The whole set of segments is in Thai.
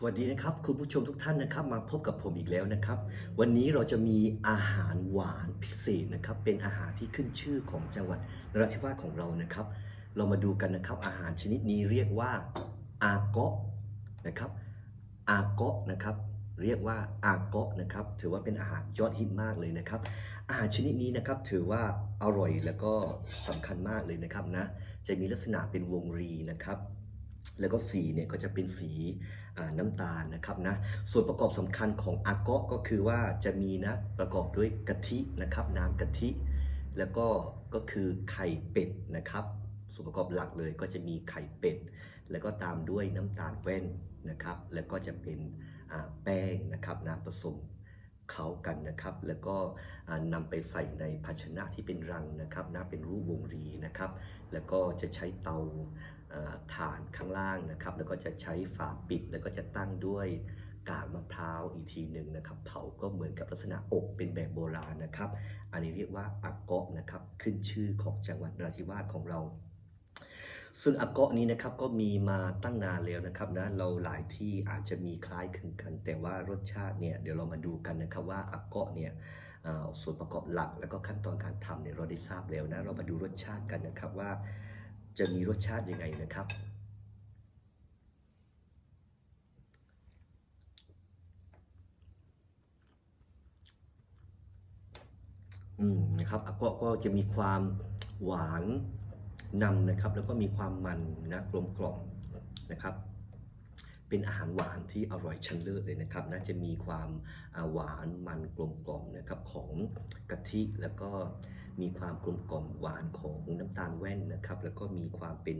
สวัสดีนะครับคุณผู้ชมทุกท่านนะครับมาพบกับผมอีกแล้วนะครับ วันนี้เราจะมีอาหารหวานพิเศษนะครับ เป็นอาหารที่ขึ้นชื่อของจังหวัดนราธิวาสของเรานะครับ เรามาดูกันนะครับ อาหารชนิดนี้เรียกว่าอาเกาะนะครับอาเกาะนะครับ เรียกว่าอาเกาะนะครับ ถือว่าเป็นอาหารยอดฮิตมากเลยนะครับ อาหารชนิดนี้นะครับถือว่าอร่อยแล้วก็สำคัญมากเลยนะครับนะจะมีลักษณะเป็นวงรีนะครับ แล้วก็สีเนี่ยก็จะเป็นสีน้ำตาลนะครับนะส่วนประกอบสำคัญของอาเกาะก็คือว่าจะมีนะประกอบด้วยกะทินะครับน้ำกะทิ แล้วก็ก็คือไข่เป็ดนะครับ ส่วนประกอบหลักเลยก็จะมีไข่เป็ดแล้วก็ตามด้วยน้ำตาลแว่นนะครับ แล้วก็จะเป็นแป้งนะครับนะผสมเข้ากันนะครับ แล้วก็อ่านำไปใส่ในภาชนะที่เป็นรังนะครับนะเป็นรูปวงรีนะครับ แล้วก็จะใช้เตา อ่านข้างล่างนะครับ แล้วก็จะใช้ฝาปิดแล้วก็จะตั้งด้วยกากมะพร้าวอีกทีหนึ่งนะครับเผาก็เหมือนกับลักษณะอบเป็นแบบโบราณนะครับ อันนี้เรียกว่าอาเกาะนะครับขึ้นชื่อของจังหวัดนราธิวาสของเรา ซึ่งอาเกาะนี้นะครับก็มีมาตั้งนานแล้วนะครับนะเราหลายที่อาจจะมีคล้ายคลึงกัน แต่ว่ารสชาติเนี่ยเดี๋ยวเรามาดูกันนะครับว่าอาเกาะเนี่ยส่วนประกอบหลัก แล้วก็ขั้นตอนการทำเนี่ยเราได้ทราบแล้วนะเรามาดูรสชาติกันนะครับว่า จะมีรสชาติยังไงนะครับ อืมนะครับก็ก็จะมีความหวานนำนะครับ แล้วก็มีความมันนะกลมกล่อมนะครับ เป็นอาหารหวานที่อร่อยชั้นเลิศเลยนะครับ น่าจะมีความาหวานมันกลมกล่อมนะครับของกะทิแล้วก็มีความกลมกล่อมหวานของน้ำตาลแว่นนะครับ แล้วก็มีความเป็น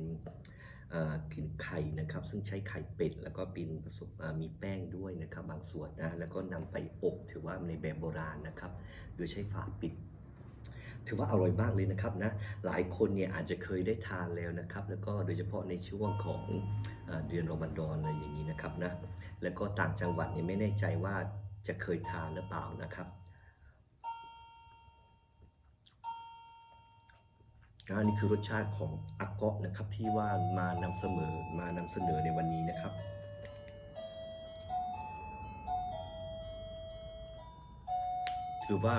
กลิ่นไข่นะครับ ซึ่งใช้ไข่เป็ด แล้วก็เป็นผสมมีแป้งด้วยนะครับบางส่วนนะแล้วก็นำไปอบถือว่าในแบบโบราณนะครับ โดยใช้ฝาปิด ถือว่าอร่อยมากเลยนะครับนะหลายคนเนี่ยอาจจะเคยได้ทานแล้วนะครับ แล้วก็โดยเฉพาะในช่วงของเอเดือนรอมฎอนอะไรอย่างนี้นะครับนะแล้วก็ต่างจังหวัดเนี่ยไม่แน่ใจว่าจะเคยทานหรือเปล่านะครับอันนี้คือรสชาติของอาเกาะนะครับที่ว่ามานำเสนอมานำเสนอในวันนี้นะครับ ถือว่า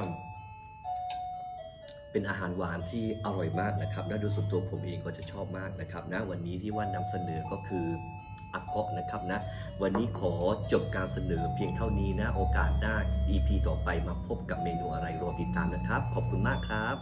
เป็นอาหารหวานที่อร่อยมากนะครับ และโดยส่วนตัวผมเองก็จะชอบมากนะครับนะวันนี้ที่ว่านำเสนอก็คืออักเกาะนะครับนะ วันนี้ขอจบการเสนอเพียงเท่านี้นะ โอกาสหน้า EP ต่อไปมาพบกับเมนูอะไรรอติดตามนะครับ ขอบคุณมากครับ